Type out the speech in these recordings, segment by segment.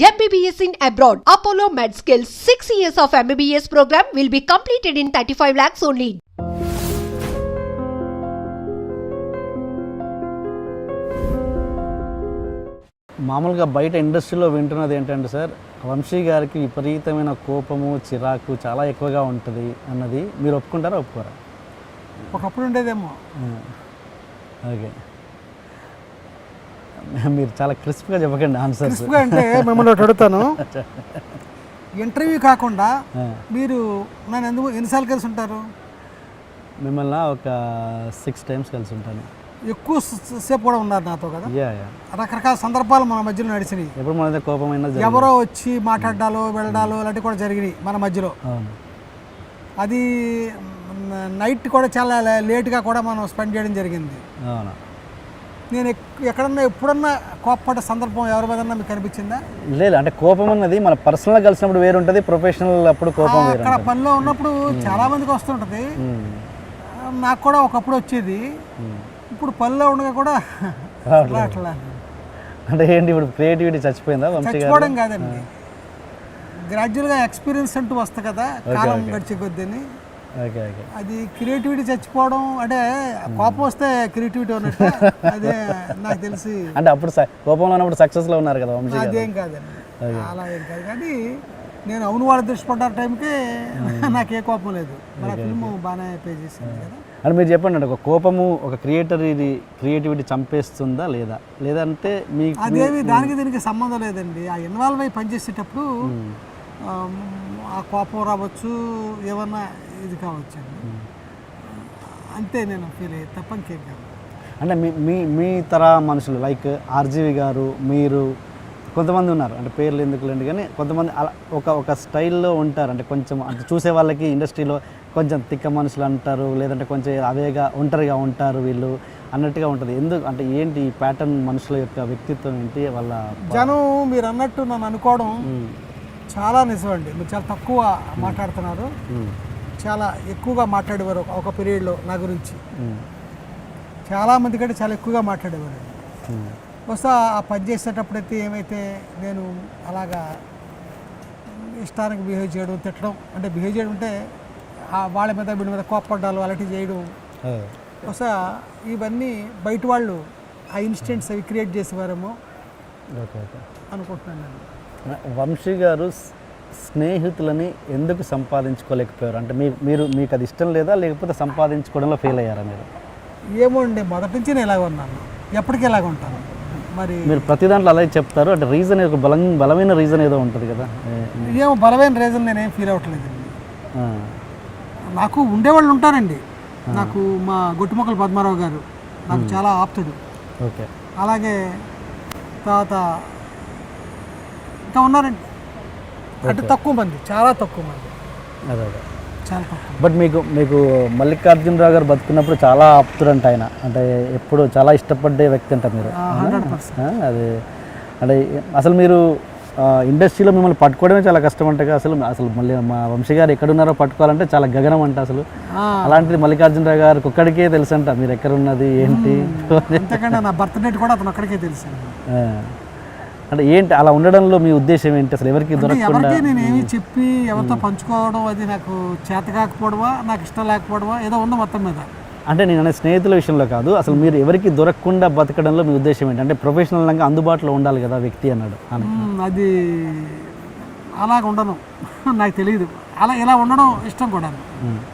MBBS in abroad. Apollo MedSkill 6 years of MBBS program will be completed in 35 lakhs only. మామూలుగా బయట ఇండస్ట్రీలో వింటున్నది ఏంటంటే సార్ వంశీ గారికి విపరీతమైన కోపము చిరాకు చాలా ఎక్కువగా ఉంటుంది అన్నది మీరు ఒప్పుకుంటారా ఒప్పుకోరా ఒకప్పుడు ఉండేదేమో ఓకే మీరు చాలా క్రిస్ప్గా చెప్పకండి క్రిస్ప్గా అంటే మిమ్మల్ని ఒకటి అడుగుతాను. ఇంటర్వ్యూ కాకుండా మీరు నన్ను ఎందుకు ఎన్నిసార్లు కలిసి ఉంటారు? మిమ్మల్ని ఒక సిక్స్ టైమ్స్ కలిసి ఉంటాను. ఎక్కువ సేపు కూడా ఉన్నారు నాతో కదా? రకరకాల సందర్భాలు మన మధ్యలో నడిచినాయి. ఎప్పుడు మన కోపమైనా. ఎవరో వచ్చి మాట్లాడాలో వెళ్ళడాలు అలాంటివి కూడా జరిగినాయి మన మధ్యలో. అది నైట్ కూడా చాలా లేట్గా కూడా మనం స్పెండ్ చేయడం జరిగింది. అవును. నేను ఎక్- ఎక్కడన్నా ఎప్పుడన్నా కోప్పడ్డ సందర్భం ఎవరి మీదన్నా మీకు కనిపించిందా లేదు అంటే కోపం అన్నది మన పర్సనల్గా కలిసినప్పుడు వేరు ఉంటుంది ప్రొఫెషనల్ అప్పుడు కోపం వేరు అక్కడ పనిలో ఉన్నప్పుడు చాలా మందికి వస్తుంటుంది. నాకు కూడా ఒకప్పుడు వచ్చేది. ఇప్పుడు పనిలో ఉండగా కూడా. అట్లా అంటే ఏంటి ఇప్పుడు క్రియేటివిటీ చచ్చిపోయిందా చచ్చిపోవడం కాదండి. గ్రాడ్యువల్గా ఎక్స్పీరియన్స్ అంటూ వస్తుంది కదా కాలం గడిచే కొద్దిని అది క్రియేటివిటీ చచ్చిపోవడం అంటే కోపం వస్తే క్రియేటివిటీ ఉన్నట్టు అదే నాకు తెలిసి. అంటే అప్పుడు కోపంలో ఉన్నప్పుడు సక్సెస్లో ఉన్నారు కదా అదేం కాదండి. అలా ఏం కాదు. కానీ నేను అవును వాళ్ళ దృష్టి పడ్డ టైంకి నాకు ఏ కోపం లేదు. మన ఫిల్మ్ బాగానే పే చేసింది కదా. అంటే మీరు చెప్పండి అంటే ఒక కోపము ఒక క్రియేటర్ ఇది క్రియేటివిటీ చంపేస్తుందా లేదా? లేదంటే మీకు అదేమి దానికి దీనికి సంబంధం లేదండి. ఆ ఇన్వాల్వ్ అయ్యి పనిచేసేటప్పుడు ఆ కోపం రావచ్చు ఏమన్నా ఇది కావచ్చు అంతే నేను ఫీల్ అయ్యేది తప్ప ఇంకేం కాదు. అంటే మీ మీ మీ తర మనుషులు లైక్ ఆర్జీవి గారు మీరు కొంతమంది ఉన్నారు. అంటే పేర్లు ఎందుకులేండి కానీ కొంతమంది అలా ఒక ఒక స్టైల్లో ఉంటారు. అంటే కొంచెం అంటే చూసే వాళ్ళకి ఇండస్ట్రీలో కొంచెం తిక్క మనుషులు అంటారు. లేదంటే కొంచెం అవేగా ఒంటరిగా ఉంటారు వీళ్ళు అన్నట్టుగా ఉంటుంది. ఎందుకు అంటే ఏంటి ఈ ప్యాటర్న్ మనుషుల యొక్క వ్యక్తిత్వం ఏంటి? వాళ్ళ జనం మీరు అన్నట్టు నన్ను అనుకోవడం చాలా నిజమండి. మీరు చాలా తక్కువ మాట్లాడుతున్నారు. చాలా ఎక్కువగా మాట్లాడేవారు ఒక- పీరియడ్లో నా గురించి. ఉమ్, చాలా మంది కంటే చాలా ఎక్కువగా మాట్లాడేవారు. బహుశా ఆ పని చేసేటప్పుడైతే ఏమైతే నేను అలాగా ఇష్టానికి బిహేవ్ చేయడం తిట్టడం అంటే బిహేవ్ చేయడం అంటే ఆ వాళ్ళ మీద వీళ్ళ మీద కోప్పడ్డాలు అలాంటివి చేయడం. బహుశా ఇవన్నీ బయట వాళ్ళు ఆ ఇన్సిడెంట్స్ అవి క్రియేట్ చేసేవారేమో అనుకుంటున్నాను నేను. వంశీ గారు స్నేహితులని ఎందుకు సంపాదించుకోలేకపోయారు? అంటే మీ మీరు మీకు అది ఇష్టం లేదా? లేకపోతే సంపాదించుకోవడంలో ఫెయిల్ అయ్యారా మీరు? ఏమో అండి మొదటి నుంచి నేను ఇలాగ ఉన్నాను. ఎప్పటికీ ఇలాగ ఉంటాను. మరి మీరు ప్రతి దాంట్లో అలాగే చెప్తారు. అంటే రీజన్ ఒక బలం బలమైన రీజన్ ఏదో ఉంటుంది కదా. ఏమో బలమైన రీజన్ నేనేం ఫీల్ అవ్వట్లేదండి. ఆ, నాకు ఉండేవాళ్ళు ఉంటారండి. నాకు మా గొట్టుమొక్కల పద్మారావు గారు నాకు చాలా ఆప్తుడు. ఓకే. అలాగే తర్వాత ఇంకా ఉన్నారండి. అంటే తక్కువ మంది చాలా తక్కువ మంది. అదే అదే. చాలా తక్కువ బట్ మీకు మీకు మల్లికార్జునరావు గారు బతుకున్నప్పుడు చాలా ఆప్తుడంట ఆయన. అంటే ఎప్పుడు చాలా ఇష్టపడే వ్యక్తి అంట మీరు. అది అంటే అసలు మీరు ఇండస్ట్రీలో మిమ్మల్ని పట్టుకోవడమే చాలా కష్టం అంట అసలు. అసలు మళ్ళీ మా వంశీ గారు ఎక్కడున్నారో పట్టుకోవాలంటే చాలా గగనం అంట అసలు. అలాంటిది మల్లికార్జునరావు గారికి ఒక్కడికే తెలుసంట. మీరు ఎక్కడున్నది ఏంటి? నా బర్త్ డేట్ కూడా అతను ఒక్కడికే తెలుసు. అంటే ఏంటి అలా ఉండడంలో మీ ఉద్దేశం ఏంటి? అసలు ఎవరికి దొరకకుండా? నేను ఏమి చెప్పి ఎవరితో పంచుకోవడం అది నాకు చేత కాకపోవడమా నాకు ఇష్టం లేకపోవడమా ఏదో ఉంది మొత్తం మీద. అంటే నేను అనే స్నేహితుల విషయంలో కాదు అసలు మీరు ఎవరికి దొరకకుండా బతకడంలో మీ ఉద్దేశం ఏంటి? అంటే ప్రొఫెషనల్గా అందుబాటులో ఉండాలి కదా వ్యక్తి అన్నాడు. అది అలాగ ఉండను. నాకు తెలియదు అలా ఇలా ఉండడం ఇష్టం కూడా.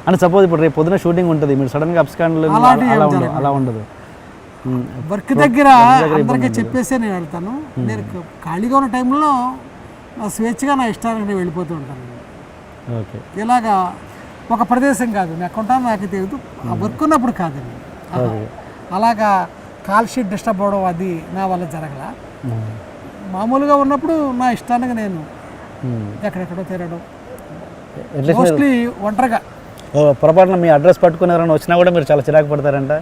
అంటే సపోజ్ ఇప్పుడు రేపు పొద్దున షూటింగ్ ఉంటుంది మీరు సడన్గా అప్స్కాండ్లో అలా ఉండదు. అలా. వర్క్ దగ్గర అందరికీ చెప్పేసే నేను వెళ్తాను. నేను ఖాళీగా ఉన్న టైంలో నా స్వేచ్ఛగా నా ఇష్టానికి నేను వెళ్ళిపోతూ ఉంటాను ఓకే. ఇలాగా ఒక ప్రదేశం కాదు. నేను ఉంటానో నాకు తెలియదు. ఆ వర్క్ ఉన్నప్పుడు కాదండి. అలాగా కాల్ షీట్ డిస్టర్బ్ అవ్వడం అది నా వల్ల జరగల. మామూలుగా ఉన్నప్పుడు నా ఇష్టానికి నేను. ఎక్కడెక్కడో తిరగడం. మోస్ట్లీ ఒంటరిగా. ఓ, పొరపాటున మీ అడ్రస్ పట్టుకుని ఎవరైనా వచ్చినా కూడా మీరు చాలా చిరాకు పడతారంట.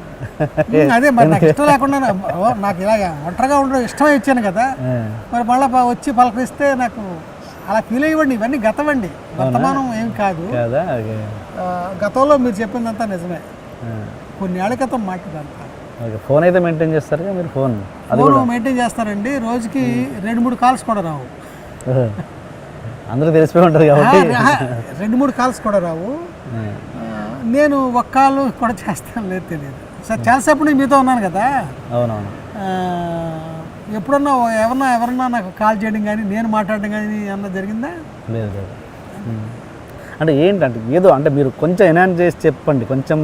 అదే మరి నాకు ఇష్టం లేకుండా నాకు ఇలాగ ఒంటరిగా ఉండడం ఇష్టమై వచ్చాను కదా. మరి మళ్ళీ వచ్చి పలకరిస్తే నాకు అలా ఫీల్ అయ్యండి ఇవన్నీ గతమండి. వర్తమానం ఏం కాదు. గతంలో మీరు చెప్పిందంతా నిజమే. ఆ. కొన్ని ఏళ్ళ క్రితం ఓకే ఫోన్ అయితే మెయింటైన్ చేస్తారుగా మీరు ఫోన్? ఫోన్ మెయింటైన్ చేస్తారండి. రోజుకి రెండు మూడు కాల్స్ కూడా రావు. అందరూ తెలిసిపోయి ఉంటుంది ఆ, కాబట్టి రెండు మూడు కాల్స్ కూడా రావు. నేను ఒక్క కాల్ కూడా చేస్తాను లేదు తెలియదు. సార్ చాలాసేపు నేను మీతో ఉన్నాను కదా. అవునవును. ఎప్పుడన్నా ఎవరన్నా ఎవరన్నా నాకు కాల్ చేయడం కానీ నేను మాట్లాడడం కానీ ఏమన్నా జరిగిందా? లేదు లేదు. అంటే ఏంటంటే ఏదో అంటే మీరు కొంచెం ఎన్హాన్స్ చేసి చెప్పండి కొంచెం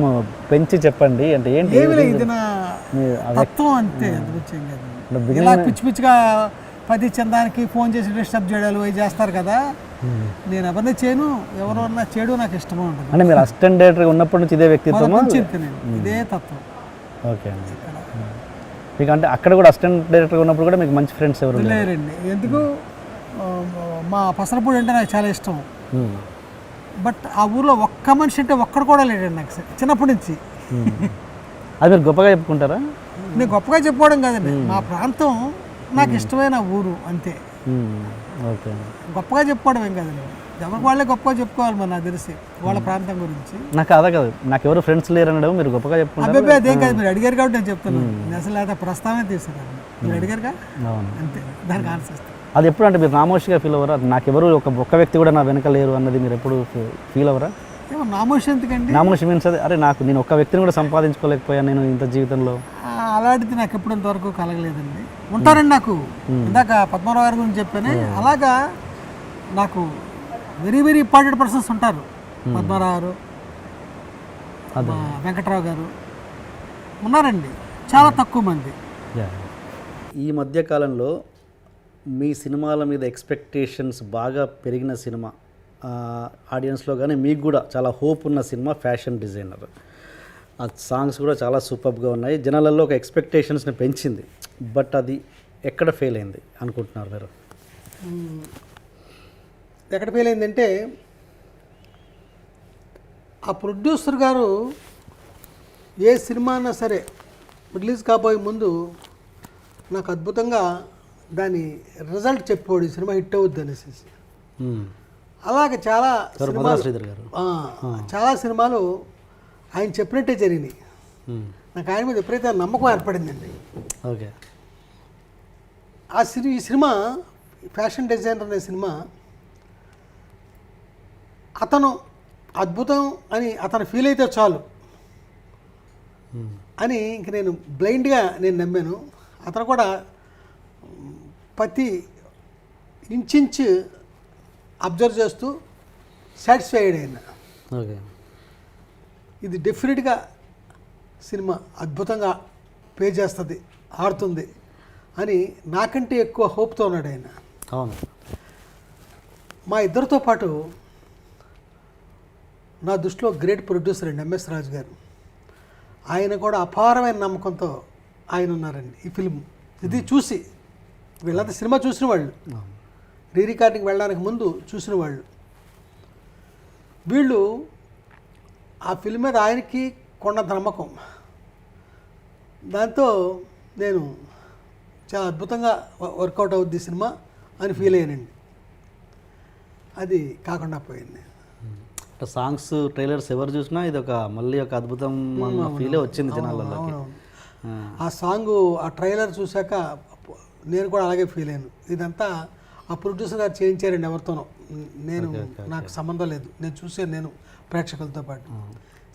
పెంచి చెప్పండి. అంటే ఏంటి ఏమి లేదు ఇది నా తత్వం అంతే పిచ్చి పిచ్చిగా పది చందానికి ఫోన్ చేసి డిస్టర్బ్ చేయడాలు అవి చేస్తారు కదా. నేను ఎవరిని చేయను ఎవరన్నా చేయడం నాకు ఇష్టమే ఉంటుంది. అంటే మీరు అసిస్టెంట్ డైరెక్టర్గా ఉన్నప్పటి నుంచి ఇదే ఇంతే నేను. ఇదే తత్వం. ఓకే అండి. మీకు అంటే అక్కడ కూడా అసిస్టెంట్ డైరెక్టర్గా ఉన్నప్పుడు కూడా మీకు మంచి ఫ్రెండ్స్ ఎవరు లేరు? లేరండి. ఎందుకు? మా పసరపూడి అంటే నాకు చాలా ఇష్టం. బట్ ఆ ఊర్లో ఒక్క మనిషి అంటే ఒక్కడు కూడా లేడండి నాకు. చిన్నప్పటి నుంచి. అది మీరు గొప్పగా చెప్పుకుంటారా? నేను గొప్పగా చెప్పుకోవడం కాదండి. మా ప్రాంతం నాకు ఇష్టమైన ఊరు అంతే. ఓకే. గొప్పగా చెప్పుకోవడం ఏం కాదండి ఎవరికి వాళ్ళే గొప్పగా చెప్పుకోవాలి మరి నాకు తెలిసి వాళ్ళ ప్రాంతం గురించి. నాకు అదే కాదు. నాకు ఎవరు ఫ్రెండ్స్ లేరు అనడం మీరు గొప్పగా చెప్పుకుంటారు. అబ్బాయి అదేం కాదు మీరు అడిగారు కాబట్టి నేను చెప్తున్నాను. నేను అసలు అయితే ప్రస్తావన తీసుకున్నాను మీరు అడిగారుగా? అంతే. దానికి ఆన్సర్ ఇస్తాను అది ఎప్పుడు అంటే మీరు నామోషిగా ఫీల్ అవ్వరా? నాకు ఎవరు ఒక ఒక్క వ్యక్తి కూడా నా వెనక లేరు అన్నది మీరు ఎప్పుడు ఫీల్ అవ్వరా? నామోషి ఎందుకండి? నామోషి మీన్స్ అదే అరే నాకు నేను ఒక్క వ్యక్తిని కూడా సంపాదించుకోలేకపోయాను నేను ఇంత జీవితంలో. అలాంటిది నాకు ఎప్పుడు ఇంతవరకు కలగలేదండి. ఉంటారండి నాకు. ఇందాక పద్మారావు గారి గురించి చెప్పానే అలాగా నాకు వెరీ వెరీ ఇంపార్టెంట్ పర్సన్స్ ఉంటారు. పద్మారావు గారు వెంకట్రావు గారు ఉన్నారండి. చాలా తక్కువ మంది. ఈ మధ్య కాలంలో మీ సినిమాల మీద ఎక్స్పెక్టేషన్స్ బాగా పెరిగిన సినిమా ఆడియన్స్లో కానీ మీకు కూడా చాలా హోప్ ఉన్న సినిమా ఫ్యాషన్ డిజైనర్ ఆ సాంగ్స్ కూడా చాలా సూపర్గా ఉన్నాయి. జనాలలో ఒక ఎక్స్పెక్టేషన్స్ని పెంచింది. బట్ అది ఎక్కడ ఫెయిల్ అయింది అనుకుంటున్నారు మీరు? ఎక్కడ ఫెయిల్ అయిందంటే ఆ ప్రొడ్యూసర్ గారు ఏ సినిమా అయినా సరే రిలీజ్ కాబోయే ముందు నాకు అద్భుతంగా దాని రిజల్ట్ చెప్పాడు ఈ సినిమా హిట్ అవుద్ది అనేసి. అలాగే చాలా చాలా సినిమాలు ఆయన చెప్పినట్టే జరిగినాయి. నాకు ఆయన మీద ఎప్పుడైతే నమ్మకం ఏర్పడిందండి. ఓకే. ఆ సిని ఈ సినిమా ఫ్యాషన్ డిజైనర్ అనే సినిమా అతను అద్భుతం అని అతను ఫీల్ అయితే చాలు. అని ఇంక నేను బ్లైండ్గా నేను నమ్మాను. అతను కూడా ప్రతి ఇంచించు అబ్జర్వ్ చేస్తూ సాటిస్ఫై అయ్యాడు ఆయన. ఓకే. ఇది డెఫినెట్గా సినిమా అద్భుతంగా పే చేస్తుంది ఆడుతుంది అని నాకంటే ఎక్కువ హోప్తో ఉన్నాడు ఆయన. అవును. మా ఇద్దరితో పాటు నా దృష్టిలో గ్రేట్ ప్రొడ్యూసర్ అండి ఎంఎస్ రాజు గారు. ఆయన కూడా అపారమైన నమ్మకంతో ఆయన ఉన్నారండి ఈ ఫిల్మ్. ఇది చూసి వీళ్ళంతా సినిమా చూసిన వాళ్ళు. రీ రికార్డింగ్ వెళ్ళడానికి ముందు చూసిన వాళ్ళు. వీళ్ళు ఆ ఫిల్మ్ మీద ఆయనకి కొండంత నమ్మకం దాంతో నేను చాలా అద్భుతంగా వర్కౌట్ అవుద్ది సినిమా అని ఫీల్ అయ్యానండి. అది కాకుండా పోయింది. అంటే సాంగ్స్ ట్రైలర్స్ ఎవరు చూసినా ఇది ఒక మళ్ళీ ఒక అద్భుతం ఫీలే వచ్చింది. ఆ. ఆ సాంగ్ ఆ ట్రైలర్ చూశాక నేను కూడా అలాగే ఫీల్ అయ్యాను. ఇదంతా ఆ ప్రొడ్యూసర్ గారు చేయించారండి ఎవరితోనో. నేను నాకు సంబంధం లేదు. నేను చూసాను నేను ప్రేక్షకులతో పాటు.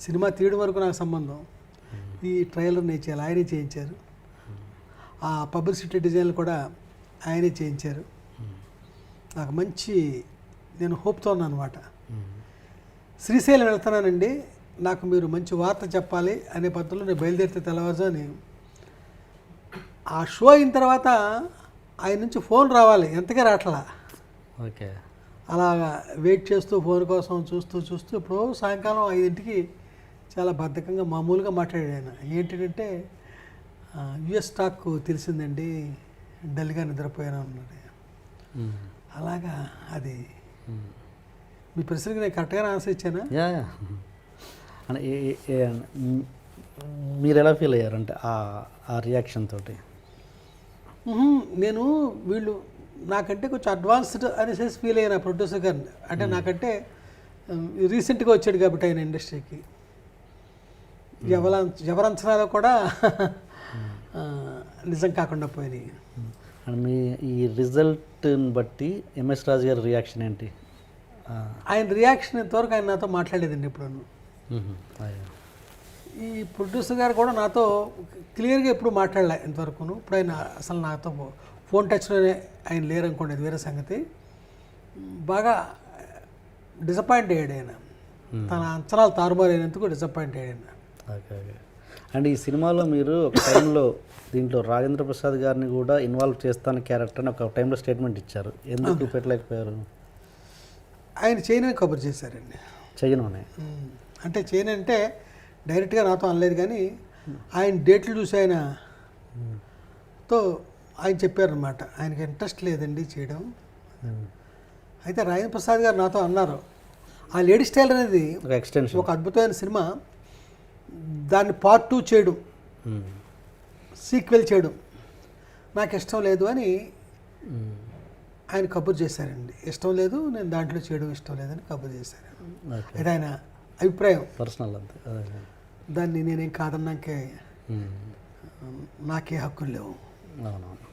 సినిమా తీయడం వరకు నాకు సంబంధం. ఈ ట్రైలర్ నేను చేయాలి ఆయనే చేయించారు. ఆ పబ్లిసిటీ డిజైన్లు కూడా ఆయనే చేయించారు. నాకు మంచి నేను హోప్తో ఉన్నాను అనమాట శ్రీశైలం వెళ్తున్నానండి. నాకు మీరు మంచి వార్త చెప్పాలి అనే పద్ధతిలో నేను బయలుదేరితే తెల్లవారుజాని ఆ షో అయిన తర్వాత ఆయన నుంచి ఫోన్ రావాలి ఎంతగా రావట్లా ఓకే. అలాగా వెయిట్ చేస్తూ ఫోన్ కోసం చూస్తూ చూస్తూ ఇప్పుడు సాయంకాలం ఐదింటికి చాలా బద్ధకంగా మామూలుగా మాట్లాడాడు ఆయన. ఏంటంటే యుఎస్ స్టాక్ తెలిసిందండి డల్గా నిద్రపోయాను అన్నాడు మ్మ్. అలాగా అది. మీ ప్రశ్నకి నేను కరెక్ట్గానే ఆన్సర్ ఇచ్చానా? మీరు ఎలా ఫీల్ అయ్యారంటే ఆ రియాక్షన్ తోటి. నేను వీళ్ళు నాకంటే కొంచెం అడ్వాన్స్డ్ అనేసి ఫీల్ అయ్యాను ప్రొడ్యూసర్ గారిని. అంటే నాకంటే రీసెంట్గా వచ్చాడు కాబట్టి ఆయన ఇండస్ట్రీకి ఎవర ఎవరి అంచనాలో కూడా నిజం కాకుండా పోయినాయి. మీ ఈ రిజల్ట్ని బట్టి ఎంఎస్ రాజు గారి రియాక్షన్ ఏంటి? ఆయన రియాక్షన్ ఇంతవరకు ఆయన నాతో మాట్లాడలేదండి ఇప్పుడు. ఈ ప్రొడ్యూసర్ గారు కూడా నాతో క్లియర్గా ఎప్పుడు మాట్లాడలే ఇంతవరకును. ఇప్పుడు ఆయన అసలు నాతో ఫోన్ టచ్లోనే ఆయన లేరనుకోండి అది వేరే సంగతి. బాగా డిసప్పాయింట్ అయ్యాడు ఆయన. తన అంచనాలు తారుమారైనందుకు డిసప్పాయింట్ అయ్యాడు అండ్ ఈ సినిమాలో మీరు ఒక టైంలో దీంట్లో రాజేంద్ర ప్రసాద్ గారిని కూడా ఇన్వాల్వ్ చేస్తాను క్యారెక్టర్ అని ఒక టైంలో స్టేట్మెంట్ ఇచ్చారు. ఎందుకు పెట్టలేకపోయారు ఆయన చేయనని కబుర్ చేశారండి. అంటే చేయను అంటే డైరెక్ట్గా నాతో అనలేదు కానీ ఆయన డేట్లు చూసి ఆయన తో ఆయన చెప్పారనమాట ఆయనకి ఇంట్రెస్ట్ లేదండి చేయడం. అయితే రాజేంద్ర ప్రసాద్ గారు నాతో అన్నారు. ఆ లేడీ స్టైల్ అనేది ఒక ఎక్స్టెన్షన్. ఒక అద్భుతమైన సినిమా. దాన్ని పార్ట్ టూ చేయడం. సీక్వెల్ చేయడం. నాకు ఇష్టం లేదు అని ఆయన కబుర్ చేశారండి. ఇష్టం లేదు నేను దాంట్లో చేయడం ఇష్టం లేదని కబుర్ చేశారు. అది ఆయన అభిప్రాయం. పర్సనల్ అంతే. దాన్ని నేనేం కాదన్నాకే. నాకే హక్కులు లేవు అవునవును